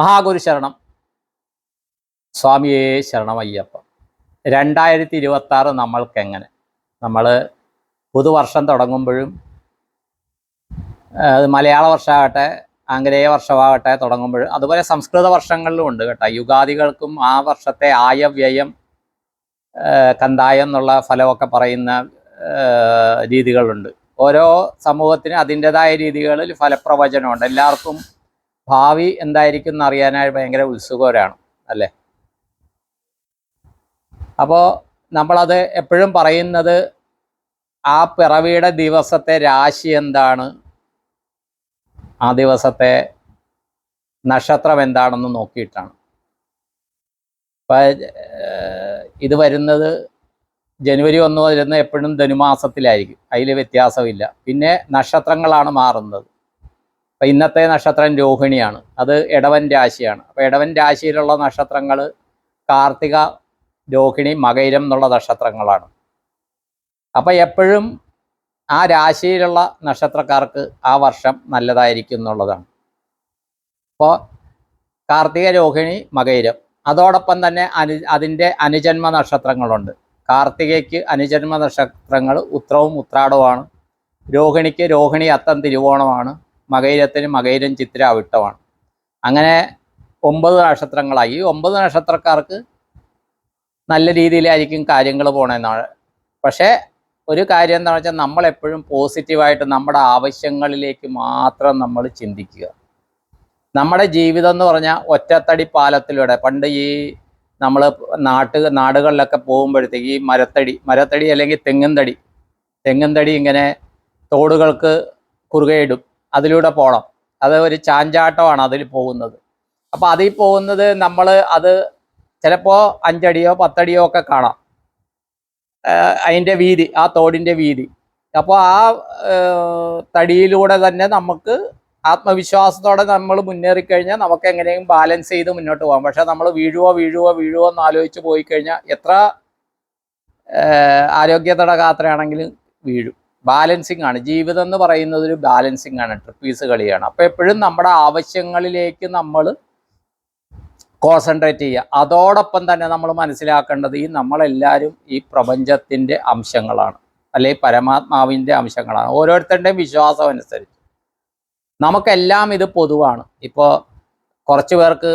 മഹാഗുരു ശരണം. സ്വാമിയേ ശരണമയ്യപ്പ. രണ്ടായിരത്തി ഇരുപത്തി ആറ് നമ്മൾക്ക് എങ്ങനെ നമ്മൾ പുതുവർഷം തുടങ്ങുമ്പോഴും അത് മലയാള വർഷമാകട്ടെ ആംഗലേയ വർഷമാകട്ടെ തുടങ്ങുമ്പോഴും അതുപോലെ സംസ്കൃത വർഷങ്ങളിലും ഉണ്ട് കേട്ടോ. യുഗാദികൾക്കും ആ വർഷത്തെ ആയവ്യയം കന്തായം എന്നുള്ള ഫലമൊക്കെ പറയുന്ന രീതികളുണ്ട്. ഓരോ സമൂഹത്തിനും അതിന്റെതായ രീതികളിൽ ഫലപ്രവചനമുണ്ട്. എല്ലാവർക്കും ഭാവി എന്തായിരിക്കും എന്ന് അറിയാനായി ഭയങ്കര ഉത്സുകരാണ് അല്ലേ? അപ്പോൾ നമ്മളത് എപ്പോഴും പറയുന്നത് ആ പിറവിയുടെ ദിവസത്തെ രാശി എന്താണ്? ആ ദിവസത്തെ നക്ഷത്രം എന്താണെന്ന് നോക്കിയിട്ടാണ്. ഇപ്പം ഇത് വരുന്നത് ജനുവരി ഒന്ന് വരുന്ന എപ്പോഴും ധനുമാസത്തിലായിരിക്കും. അതിൽ വ്യത്യാസമില്ല. പിന്നെ നക്ഷത്രങ്ങളാണ് മാറുന്നത്. അപ്പം ഇന്നത്തെ നക്ഷത്രം രോഹിണിയാണ്. അത് ഇടവൻ രാശിയാണ്. അപ്പോൾ ഇടവൻ രാശിയിലുള്ള നക്ഷത്രങ്ങൾ കാർത്തിക രോഹിണി മകൈരം എന്നുള്ള നക്ഷത്രങ്ങളാണ്. അപ്പം എപ്പോഴും ആ രാശിയിലുള്ള നക്ഷത്രക്കാർക്ക് ആ വർഷം നല്ലതായിരിക്കും എന്നുള്ളതാണ്. അപ്പോൾ കാർത്തിക രോഹിണി മകൈരം. അതോടൊപ്പം തന്നെ അനു അതിന്റെ അനുജന്മ നക്ഷത്രങ്ങളുണ്ട്. കാർത്തികയ്ക്ക് അനുജന്മ നക്ഷത്രങ്ങൾ ഉത്രവും ഉത്രാടവുമാണ്. രോഹിണിക്ക് രോഹിണി അത്തം തിരുവോണമാണ്. മകയിരത്തിന് മകയിരം ചിത്ര അവിട്ടമാണ് അങ്ങനെ ഒമ്പത് നക്ഷത്രങ്ങളായി. ഒമ്പത് നക്ഷത്രക്കാർക്ക് നല്ല രീതിയിലായിരിക്കും കാര്യങ്ങൾ പോണെന്നാണ്. പക്ഷേ ഒരു കാര്യം എന്താണെന്ന് വെച്ചാൽ നമ്മളെപ്പോഴും പോസിറ്റീവായിട്ട് നമ്മുടെ ആവശ്യങ്ങളിലേക്ക് മാത്രം നമ്മൾ ചിന്തിക്കുക. നമ്മുടെ ജീവിതം എന്ന് പറഞ്ഞാൽ ഒറ്റത്തടി പാലത്തിലൂടെ. പണ്ട് ഈ നമ്മൾ നാട്ട് നാടുകളിലൊക്കെ പോകുമ്പോഴത്തേക്ക് ഈ മരത്തടി മരത്തടി അല്ലെങ്കിൽ തെങ്ങും തടി. തെങ്ങും തടി ഇങ്ങനെ തോടുകൾക്ക് കുറുകയിടും അതിലൂടെ പോകണം അത് ഒരു ചാഞ്ചാട്ടമാണ് അതിൽ പോകുന്നത്. അപ്പോൾ അതിൽ പോകുന്നത് നമ്മൾ അത് ചിലപ്പോൾ അഞ്ചടിയോ പത്തടിയോ ഒക്കെ കാണാം. അതിന്റെ വീതി ആ തോടിന്റെ വീതി. അപ്പോൾ ആ തടിയിലൂടെ തന്നെ നമുക്ക് ആത്മവിശ്വാസത്തോടെ നമ്മൾ മുന്നേറിക്കഴിഞ്ഞാൽ നമുക്ക് എങ്ങനെയും ബാലൻസ് ചെയ്ത് മുന്നോട്ട് പോകാം. പക്ഷേ നമ്മൾ വീഴുവോ വീഴുവോ വീഴുവോ എന്ന് ആലോചിച്ച് പോയി കഴിഞ്ഞാൽ എത്ര ആരോഗ്യ തടകാത്രയാണെങ്കിലും വീഴും. ബാലൻസിങ് ആണ്. ജീവിതം എന്ന് പറയുന്നത് ഒരു ബാലൻസിങ് ആണ് ട്രിപ്പീസ് കളിയാണ്. അപ്പോൾ എപ്പോഴും നമ്മുടെ ആവശ്യങ്ങളിലേക്ക് നമ്മൾ കോൺസെൻട്രേറ്റ് ചെയ്യുക. അതോടൊപ്പം തന്നെ നമ്മൾ മനസ്സിലാക്കേണ്ടത് ഈ നമ്മളെല്ലാവരും ഈ പ്രപഞ്ചത്തിന്റെ അംശങ്ങളാണ്. അല്ലെങ്കിൽ പരമാത്മാവിന്റെ അംശങ്ങളാണ്. ഓരോരുത്തരുടെയും വിശ്വാസം അനുസരിച്ച്. നമുക്കെല്ലാം ഇത് പൊതുവാണ്. ഇപ്പോൾ കുറച്ച് പേർക്ക്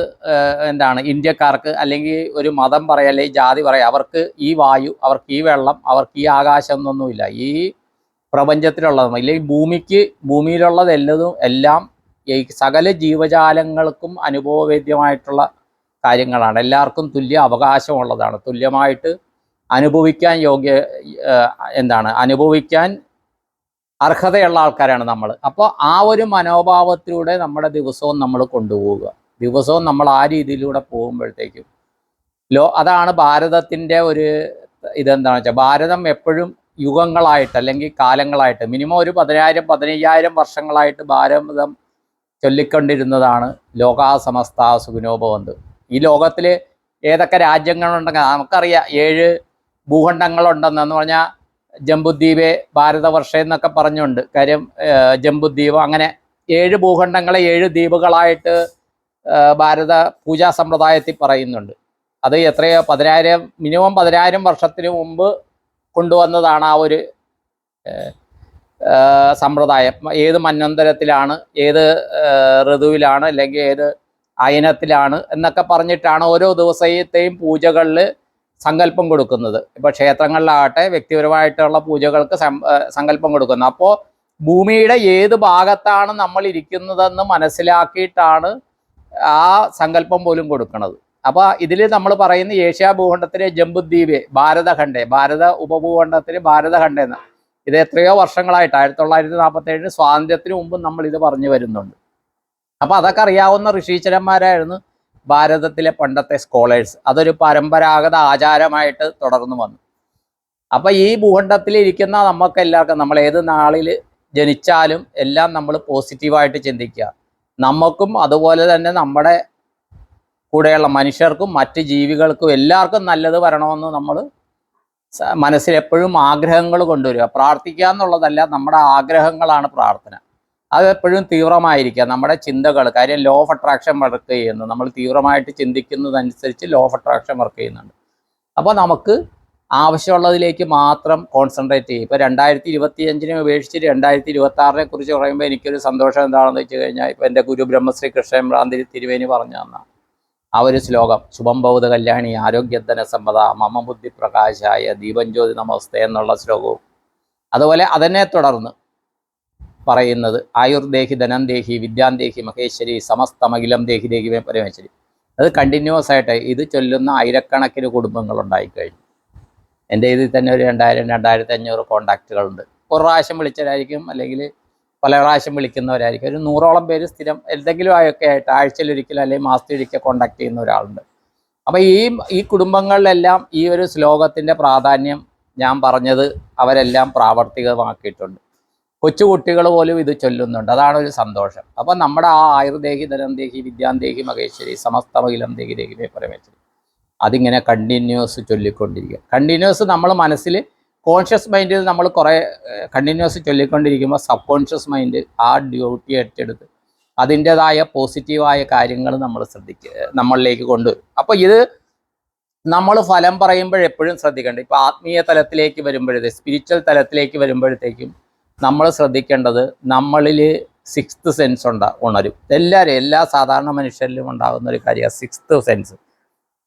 എന്താണ് ഇന്ത്യക്കാർക്ക് അല്ലെങ്കിൽ ഒരു മതം പറയാം അല്ലെങ്കിൽ ജാതി പറയാം അവർക്ക് ഈ വായു അവർക്ക് ഈ വെള്ളം അവർക്ക് ഈ ആകാശം എന്നൊന്നുമില്ല. ഈ പ്രപഞ്ചത്തിലുള്ളത് അല്ലെങ്കിൽ ഭൂമിക്ക് ഭൂമിയിലുള്ളതെല്ലതും എല്ലാം ഈ സകല ജീവജാലങ്ങൾക്കും അനുഭവവേദ്യമായിട്ടുള്ള കാര്യങ്ങളാണ്. എല്ലാവർക്കും തുല്യ അവകാശമുള്ളതാണ്. തുല്യമായിട്ട് അനുഭവിക്കാൻ യോഗ്യ എന്താണ്? അനുഭവിക്കാൻ അർഹതയുള്ള ആൾക്കാരാണ് നമ്മൾ. അപ്പോൾ ആ ഒരു മനോഭാവത്തിലൂടെ നമ്മുടെ ദിവസവും നമ്മൾ കൊണ്ടുപോവുക. ദിവസവും നമ്മൾ ആ രീതിയിലൂടെ പോകുമ്പോഴത്തേക്കും ലോ അതാണ് ഭാരതത്തിന്റെ ഒരു ഇതെന്താണെന്ന് വെച്ചാൽ ഭാരതം എപ്പോഴും യുഗങ്ങളായിട്ട് അല്ലെങ്കിൽ കാലങ്ങളായിട്ട് മിനിമം ഒരു പതിനായിരം പതിനയ്യായിരം വർഷങ്ങളായിട്ട് ഭാരതം ചൊല്ലിക്കൊണ്ടിരുന്നതാണ് ലോകാസമസ്ത ഈ ലോകത്തിൽ ഏതൊക്കെ രാജ്യങ്ങളുണ്ടെങ്കിൽ നമുക്കറിയാം. ഏഴ് ഭൂഖണ്ഡങ്ങളുണ്ടെന്ന് പറഞ്ഞാൽ ജംബുദ്വീപ് ഭാരതവർഷം എന്നൊക്കെ പറഞ്ഞുണ്ട്. കാര്യം ജംബുദ്വീപ് അങ്ങനെ ഏഴ് ഭൂഖണ്ഡങ്ങളെ ഏഴ് ദ്വീപുകളായിട്ട് ഭാരത പൂജാ സമ്പ്രദായത്തിൽ പറയുന്നുണ്ട്. അത് എത്രയോ? പതിനായിരം മിനിമം പതിനായിരം വർഷത്തിന് മുമ്പ് കൊണ്ടുവന്നതാണ് ആ ഒരു സമ്പ്രദായം. ഏത് മന്വന്തരത്തിലാണ് ഏത് ഋതുവിലാണ് അല്ലെങ്കിൽ ഏത് അയനത്തിലാണ് എന്നൊക്കെ പറഞ്ഞിട്ടാണ് ഓരോ ദിവസത്തെയും പൂജകളിൽ സങ്കല്പം കൊടുക്കുന്നത്. ഇപ്പോൾ ക്ഷേത്രങ്ങളിലാകട്ടെ വ്യക്തിപരമായിട്ടുള്ള പൂജകൾക്ക് സങ്കല്പം കൊടുക്കുന്നത് അപ്പോൾ ഭൂമിയുടെ ഏത് ഭാഗത്താണ് നമ്മൾ ഇരിക്കുന്നതെന്ന് മനസ്സിലാക്കിയിട്ടാണ് ആ സങ്കല്പം പോലും കൊടുക്കുന്നത്. അപ്പോൾ ഇതിൽ നമ്മൾ പറയുന്ന ഏഷ്യാ ഭൂഖണ്ഡത്തിലെ ജംബുദ്വീപ് ഭാരതഖണ്ഡ് ഭാരത ഉപഭൂഖണ്ഡത്തിലെ ഭാരതഖണ്ഡ എന്ന് ഇത് എത്രയോ വർഷങ്ങളായിട്ട് ആയിരത്തി തൊള്ളായിരത്തി നാൽപ്പത്തി ഏഴിന് സ്വാതന്ത്ര്യത്തിന് മുമ്പ് നമ്മൾ ഇത് പറഞ്ഞു വരുന്നുണ്ട്. അപ്പോൾ അതൊക്കെ അറിയാവുന്ന ഋഷീശ്വരന്മാരായിരുന്നു ഭാരതത്തിലെ പണ്ടത്തെ സ്കോളേഴ്സ് അതൊരു പരമ്പരാഗത ആചാരമായിട്ട് തുടർന്നു വന്നു. അപ്പോൾ ഈ ഭൂഖണ്ഡത്തിൽ ഇരിക്കുന്ന നമുക്ക് എല്ലാവർക്കും നമ്മൾ ഏത് നാളിൽ ജനിച്ചാലും എല്ലാം നമ്മൾ പോസിറ്റീവായിട്ട് ചിന്തിക്കുക. നമുക്കും അതുപോലെ തന്നെ നമ്മുടെ കൂടെയുള്ള മനുഷ്യർക്കും മറ്റ് ജീവികൾക്കും എല്ലാവർക്കും നല്ലത് വരണമെന്ന് നമ്മൾ മനസ്സിൽ എപ്പോഴും ആഗ്രഹങ്ങൾ കൊണ്ടുവരിക. പ്രാർത്ഥിക്കുക എന്നുള്ളതല്ല നമ്മുടെ ആഗ്രഹങ്ങളാണ് പ്രാർത്ഥന. അത് എപ്പോഴും തീവ്രമായിരിക്കുക. നമ്മുടെ ചിന്തകൾ കാര്യം ലോ ഓഫ് അട്രാക്ഷൻ വർക്ക് ചെയ്യുന്നു. നമ്മൾ തീവ്രമായിട്ട് ചിന്തിക്കുന്നതനുസരിച്ച് ലോ ഓഫ് അട്രാക്ഷൻ വർക്ക് ചെയ്യുന്നുണ്ട്. അപ്പോൾ നമുക്ക് ആവശ്യമുള്ളതിലേക്ക് മാത്രം കോൺസെൻട്രേറ്റ് ചെയ്യും ഇപ്പോൾ രണ്ടായിരത്തി ഇരുപത്തി അഞ്ചിനെ ഉപേക്ഷിച്ച് രണ്ടായിരത്തി ഇരുപത്തി ആറിനെ കുറിച്ച് പറയുമ്പോൾ എനിക്കൊരു സന്തോഷം എന്താണെന്ന് വെച്ച് കഴിഞ്ഞാൽ ഇപ്പോൾ എന്റെ ഗുരു ബ്രഹ്മശ്രീ കൃഷ്ണൻ ഭ്രാന്തി തിരുവേനി പറഞ്ഞു തന്ന. ആ ഒരു ശ്ലോകം. ശുഭം ബൗദ്ധ കല്യാണി ആരോഗ്യധന സമ്മത മമ ബുദ്ധി പ്രകാശായ ദീപം ജ്യോതി നമസ്തേ എന്നുള്ള ശ്ലോകവും അതുപോലെ അതിനെ തുടർന്ന് പറയുന്നത് ആയുർദേഹി ധനം ദേഹി വിദ്യാന്തേഹി ദേഹി മഹേശ്വരി സമസ്തമഖിലം ദേഹി ദേഹിമേ പരമേശ്വരി. അത് കണ്ടിന്യൂസ് ആയിട്ട് ഇത് ചൊല്ലുന്ന ആയിരക്കണക്കിന് കുടുംബങ്ങൾ ഉണ്ടായിക്കഴിഞ്ഞു. എന്റെ ഇതിൽ തന്നെ ഒരു രണ്ടായിരം രണ്ടായിരത്തി അഞ്ഞൂറ് കോണ്ടാക്റ്റുകളുണ്ട് ഒരു പ്രാവശ്യം വിളിച്ചവരായിരിക്കും അല്ലെങ്കിൽ പല പ്രാവശ്യം വിളിക്കുന്നവരായിരിക്കും. ഒരു നൂറോളം പേര് സ്ഥിരം എന്തെങ്കിലും ആയൊക്കെ ആയിട്ട് ആഴ്ചയിലൊരിക്കലും അല്ലെങ്കിൽ മാസത്തിലൊരിക്കൽ കോണ്ടാക്ട് ചെയ്യുന്ന ഒരാളുണ്ട്. അപ്പോൾ ഈ ഈ കുടുംബങ്ങളിലെല്ലാം ഈ ഒരു ശ്ലോകത്തിന്റെ പ്രാധാന്യം ഞാൻ പറഞ്ഞത് അവരെല്ലാം പ്രാവർത്തികമാക്കിയിട്ടുണ്ട്. കൊച്ചുകുട്ടികൾ പോലും ഇത് ചൊല്ലുന്നുണ്ട്. അതാണ് ഒരു സന്തോഷം. അപ്പം നമ്മുടെ ആ ആയുർദേഹി ധനന്ദേഹി വിദ്യാന്തേഹി മഹേശ്വരി സമസ്തമകിലം ദേഹി ദേഹി ദേ പരമേശ്വരി. അതിങ്ങനെ കണ്ടിന്യൂസ് ചൊല്ലിക്കൊണ്ടിരിക്കുക. കണ്ടിന്യൂസ് നമ്മൾ മനസ്സിൽ കോൺഷ്യസ് മൈൻഡിൽ നമ്മൾ കുറേ കണ്ടിന്യൂസ് ചൊല്ലിക്കൊണ്ടിരിക്കുമ്പോൾ സബ് കോൺഷ്യസ് മൈൻഡ് ആ ഡ്യൂട്ടി ഏറ്റെടുത്ത് അതിന്റെതായ പോസിറ്റീവായ കാര്യങ്ങൾ നമ്മൾ ശ്രദ്ധിക്കുക നമ്മളിലേക്ക് കൊണ്ടുവരും. അപ്പോൾ ഇത് നമ്മൾ ഫലം പറയുമ്പോഴെപ്പോഴും ശ്രദ്ധിക്കേണ്ടത് ഇപ്പോൾ ആത്മീയ തലത്തിലേക്ക് വരുമ്പോഴത്തെ സ്പിരിച്വൽ തലത്തിലേക്ക് വരുമ്പോഴത്തേക്കും നമ്മൾ ശ്രദ്ധിക്കേണ്ടത് നമ്മളിൽ സിക്സ്ത് സെൻസ് ഉണ്ടാ ഉണരും. എല്ലാവരും എല്ലാ സാധാരണ മനുഷ്യരിലും ഉണ്ടാകുന്ന ഒരു കാര്യമാണ് സിക്സ്ത് സെൻസ്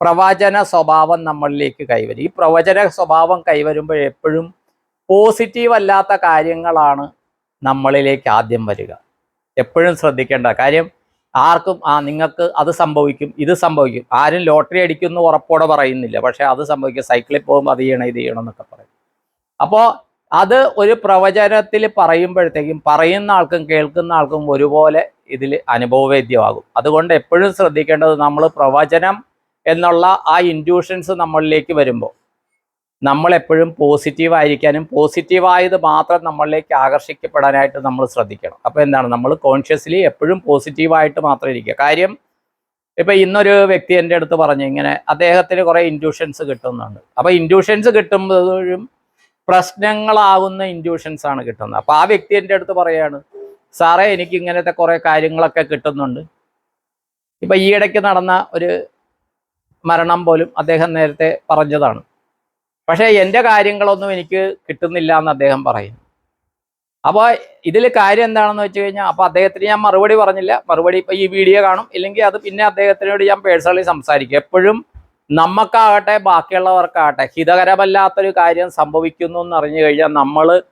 പ്രവചന സ്വഭാവം നമ്മളിലേക്ക് കൈവരും. ഈ പ്രവചന സ്വഭാവം കൈവരുമ്പോൾ എപ്പോഴും പോസിറ്റീവ് അല്ലാത്ത കാര്യങ്ങളാണ് നമ്മളിലേക്ക് ആദ്യം വരിക. എപ്പോഴും ശ്രദ്ധിക്കേണ്ട കാര്യം ആർക്കും ആ നിങ്ങൾക്ക് അത് സംഭവിക്കും ഇത് സംഭവിക്കും. ആരും ലോട്ടറി അടിക്കുമെന്ന് ഉറപ്പോടെ പറയുന്നില്ല. പക്ഷെ അത് സംഭവിക്കും. സൈക്കിളിൽ പോകുമ്പോൾ അത് ചെയ്യണം ഇത് ചെയ്യണം എന്നൊക്കെ പറയും. അപ്പോൾ അത് ഒരു പ്രവചനത്തിൽ പറയുമ്പോഴത്തേക്കും പറയുന്ന ആൾക്കും കേൾക്കുന്ന ആൾക്കും ഒരുപോലെ ഇതിൽ അനുഭവവേദ്യമാകും. അതുകൊണ്ട് എപ്പോഴും ശ്രദ്ധിക്കേണ്ടത് നമ്മൾ പ്രവചനം എന്നുള്ള ആ ഇൻഡ്യൂഷൻസ് നമ്മളിലേക്ക് വരുമ്പോൾ നമ്മളെപ്പോഴും പോസിറ്റീവ് ആയിരിക്കാനും പോസിറ്റീവായത് മാത്രം നമ്മളിലേക്ക് ആകർഷിക്കപ്പെടാനായിട്ട് നമ്മൾ ശ്രദ്ധിക്കണം. അപ്പോൾ എന്താണ്? നമ്മൾ കോൺഷ്യസ്ലി എപ്പോഴും പോസിറ്റീവായിട്ട് മാത്രം ഇരിക്കുക. കാര്യം ഇപ്പം ഇന്നൊരു വ്യക്തി എന്റെ അടുത്ത് പറഞ്ഞു ഇങ്ങനെ അദ്ദേഹത്തിന് കുറേ ഇൻഡ്യൂഷൻസ് കിട്ടുന്നുണ്ട്. അപ്പോൾ ഇൻഡ്യൂഷൻസ് കിട്ടുമ്പോഴും പ്രശ്നങ്ങളാവുന്ന ഇൻഡ്യൂഷൻസ് ആണ് കിട്ടുന്നത്. അപ്പോൾ ആ വ്യക്തി എന്റെ അടുത്ത് പറയാണ് സാറേ എനിക്ക് ഇങ്ങനത്തെ കുറേ കാര്യങ്ങളൊക്കെ കിട്ടുന്നുണ്ട്. ഇപ്പം ഈയിടയ്ക്ക് നടന്ന ഒരു മരണം പോലും അദ്ദേഹം നേരത്തെ പറഞ്ഞതാണ്. പക്ഷേ എന്റെ കാര്യങ്ങളൊന്നും എനിക്ക് കിട്ടുന്നില്ല എന്ന് അദ്ദേഹം പറയുന്നു. അപ്പോൾ ഇതിൽ കാര്യം എന്താണെന്ന് വെച്ച് കഴിഞ്ഞാൽ അപ്പോൾ അദ്ദേഹത്തിന് ഞാൻ മറുപടി പറഞ്ഞില്ല. മറുപടി ഇപ്പോൾ ഈ വീഡിയോ കാണും. ഇല്ലെങ്കിൽ അത് പിന്നെ അദ്ദേഹത്തിനോട് ഞാൻ പേഴ്സണലി സംസാരിക്കും. എപ്പോഴും നമുക്കാകട്ടെ ബാക്കിയുള്ളവർക്കാകട്ടെ ഹിതകരമല്ലാത്തൊരു കാര്യം സംഭവിക്കുന്നു എന്ന് അറിഞ്ഞു കഴിഞ്ഞാൽ നമ്മൾ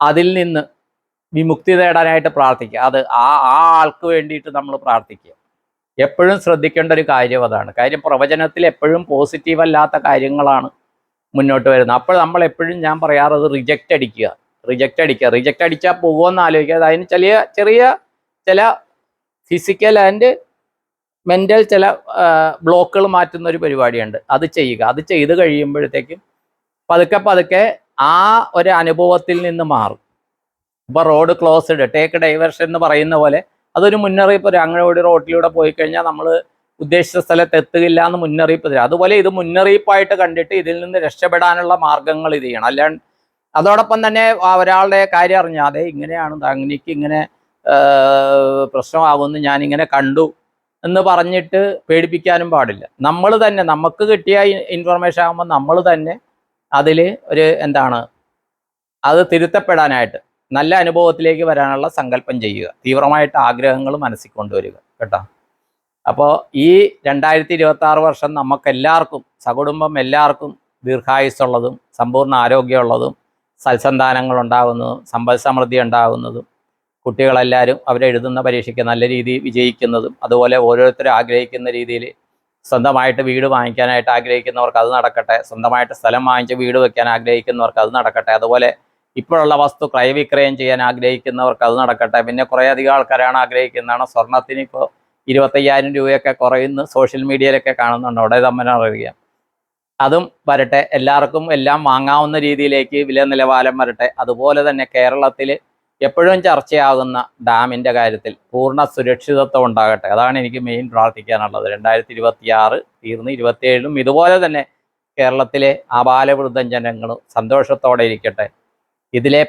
അതിൽ നിന്ന് വിമുക്തി നേടാനായിട്ട് പ്രാർത്ഥിക്കുക. അത് ആ ആ ആൾക്ക് വേണ്ടിയിട്ട് നമ്മൾ പ്രാർത്ഥിക്കുക. എപ്പോഴും ശ്രദ്ധിക്കേണ്ട ഒരു കാര്യം അതാണ്. കാര്യം പ്രവചനത്തിൽ എപ്പോഴും പോസിറ്റീവ് അല്ലാത്ത കാര്യങ്ങളാണ് മുന്നോട്ട് വരുന്നത്. അപ്പോൾ നമ്മൾ എപ്പോഴും ഞാൻ പറയാറത് റിജക്റ്റ് അടിക്കുക. റിജക്റ്റ് അടിക്കുക. റിജക്റ്റ് അടിച്ചാൽ പോകുമെന്ന് ആലോചിക്കുക. അതിന് ചെറിയ ചെറിയ ചില ഫിസിക്കൽ ആൻഡ് മെന്റൽ ചില ബ്ലോക്കുകൾ മാറ്റുന്ന ഒരു പരിപാടിയുണ്ട്. അത് ചെയ്യുക. അത് ചെയ്ത് കഴിയുമ്പോഴത്തേക്കും പതുക്കെ പതുക്കെ ആ ഒരു അനുഭവത്തിൽ നിന്ന് മാറും. ഇപ്പോൾ റോഡ് ക്ലോസ്ഡ് ടേക്ക് ഡൈവേർഷൻ എന്ന് പറയുന്ന പോലെ അതൊരു മുന്നറിയിപ്പ് തരും. അങ്ങനെ ഒരു റോഡിലൂടെ പോയി കഴിഞ്ഞാൽ നമ്മൾ ഉദ്ദേശിച്ച സ്ഥലത്ത് എത്തുകയില്ല എന്ന് മുന്നറിയിപ്പ് തരും. അതുപോലെ ഇത് മുന്നറിയിപ്പായിട്ട് കണ്ടിട്ട് ഇതിൽ നിന്ന് രക്ഷപ്പെടാനുള്ള മാർഗങ്ങൾ ഇത് ചെയ്യണം. അല്ലാണ്ട് അതോടൊപ്പം തന്നെ ഒരാളുടെ കാര്യം അറിഞ്ഞാതെ ഇങ്ങനെയാണ് തങ്ങനിക്ക് ഇങ്ങനെ പ്രശ്നമാകുമെന്ന് ഞാനിങ്ങനെ കണ്ടു എന്ന് പറഞ്ഞിട്ട് പേടിപ്പിക്കാനും പാടില്ല. നമ്മൾ തന്നെ നമുക്ക് കിട്ടിയ ഇൻഫർമേഷൻ ആകുമ്പോൾ നമ്മൾ തന്നെ അതിൽ ഒരു എന്താണ് അത് തിരുത്തപ്പെടാനായിട്ട് നല്ല അനുഭവത്തിലേക്ക് വരാനുള്ള സങ്കല്പം ചെയ്യുക. തീവ്രമായിട്ട് ആഗ്രഹങ്ങൾ മനസ്സിൽ കൊണ്ടുവരിക. കേട്ടോ? അപ്പോൾ ഈ രണ്ടായിരത്തി ഇരുപത്തി ആറ് വർഷം നമുക്കെല്ലാവർക്കും സകുടുംബം എല്ലാവർക്കും ദീർഘായുസ്സുള്ളതും സമ്പൂർണ ആരോഗ്യമുള്ളതും സൽസന്താനങ്ങൾ ഉണ്ടാകുന്നതും സമ്പൽ സമൃദ്ധി ഉണ്ടാകുന്നതും കുട്ടികളെല്ലാവരും അവരെഴുതുന്ന പരീക്ഷയ്ക്ക് നല്ല രീതിയിൽ വിജയിക്കുന്നതും അതുപോലെ ഓരോരുത്തരും ആഗ്രഹിക്കുന്ന രീതിയിൽ സ്വന്തമായിട്ട് വീട് വാങ്ങിക്കാനായിട്ട് ആഗ്രഹിക്കുന്നവർക്ക് അത് നടക്കട്ടെ സ്വന്തമായിട്ട് സ്ഥലം വാങ്ങിച്ച് വീട് വെക്കാൻ ആഗ്രഹിക്കുന്നവർക്ക് അത് നടക്കട്ടെ അതുപോലെ ഇപ്പോഴുള്ള വസ്തു ക്രയവിക്രയം ചെയ്യാൻ ആഗ്രഹിക്കുന്നവർക്ക് അത് നടക്കട്ടെ. പിന്നെ കുറേ അധികം ആൾക്കാരാണ് ആഗ്രഹിക്കുന്നതാണ്. സ്വർണത്തിന് ഇപ്പോൾ ഇരുപത്തയ്യായിരം രൂപയൊക്കെ കുറയുന്നു. സോഷ്യൽ മീഡിയയിലൊക്കെ കാണുന്നുണ്ട്. അവിടെ തമ്മിൽ അറിയാം അതും വരട്ടെ. എല്ലാവർക്കും എല്ലാം വാങ്ങാവുന്ന രീതിയിലേക്ക് വില നിലവാരം വരട്ടെ. അതുപോലെ തന്നെ കേരളത്തിൽ എപ്പോഴും ചർച്ചയാകുന്ന ഡാമിന്റെ കാര്യത്തിൽ പൂർണ സുരക്ഷിതത്വം ഉണ്ടാകട്ടെ. അതാണ് എനിക്ക് മെയിൻ പ്രാർത്ഥിക്കാനുള്ളത്. രണ്ടായിരത്തി ഇരുപത്തി ആറ് തീർന്ന് ഇരുപത്തിയേഴിലും ഇതുപോലെ തന്നെ കേരളത്തിലെ ആബാലവൃദ്ധം ജനങ്ങളും സന്തോഷത്തോടെ ഇരിക്കട്ടെ. ഇതിലെ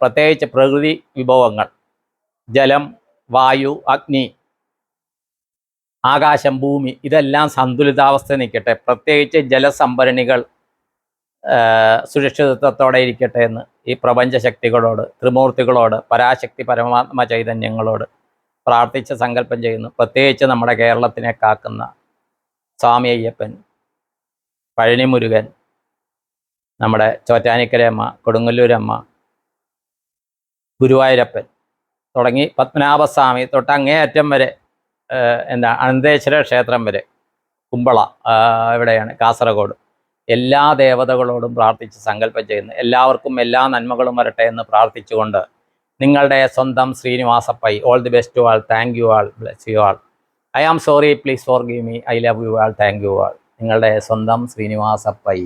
പ്രത്യേകിച്ച് പ്രകൃതി വിഭവങ്ങൾ ജലം വായു അഗ്നി ആകാശം ഭൂമി ഇതെല്ലാം സന്തുലിതാവസ്ഥ നിൽക്കട്ടെ. പ്രത്യേകിച്ച് ജലസംഭരണികൾ സുരക്ഷിതത്വത്തോടെ ഇരിക്കട്ടെ എന്ന് ഈ പ്രപഞ്ചശക്തികളോട് ത്രിമൂർത്തികളോട് പരാശക്തി പരമാത്മ ചൈതന്യങ്ങളോട് പ്രാർത്ഥിച്ച് സങ്കല്പം ചെയ്യുന്നു. പ്രത്യേകിച്ച് നമ്മുടെ കേരളത്തിനെ കാക്കുന്ന സ്വാമി അയ്യപ്പൻ പഴനി മുരുകൻ നമ്മുടെ ചോറ്റാനിക്കരയമ്മ കൊടുങ്ങല്ലൂരമ്മ ഗുരുവായൂരപ്പൻ തുടങ്ങി പത്മനാഭസ്വാമി തൊട്ട് അങ്ങേയറ്റം വരെ എന്താ അനന്തേശ്വര ക്ഷേത്രം വരെ കുമ്പള ഇവിടെയാണ് കാസർഗോഡ്. എല്ലാ ദേവതകളോടും പ്രാർത്ഥിച്ച് സങ്കല്പം ചെയ്യുന്നു. എല്ലാവർക്കും എല്ലാ നന്മകളും വരട്ടെ എന്ന് പ്രാർത്ഥിച്ചുകൊണ്ട് നിങ്ങളുടെ സ്വന്തം Srinivasa Pai all the best to all thank you all bless you all I am sorry please for give me I love you all thank you all നിങ്ങളുടെ സ്വന്തം ശ്രീനിവാസ പൈ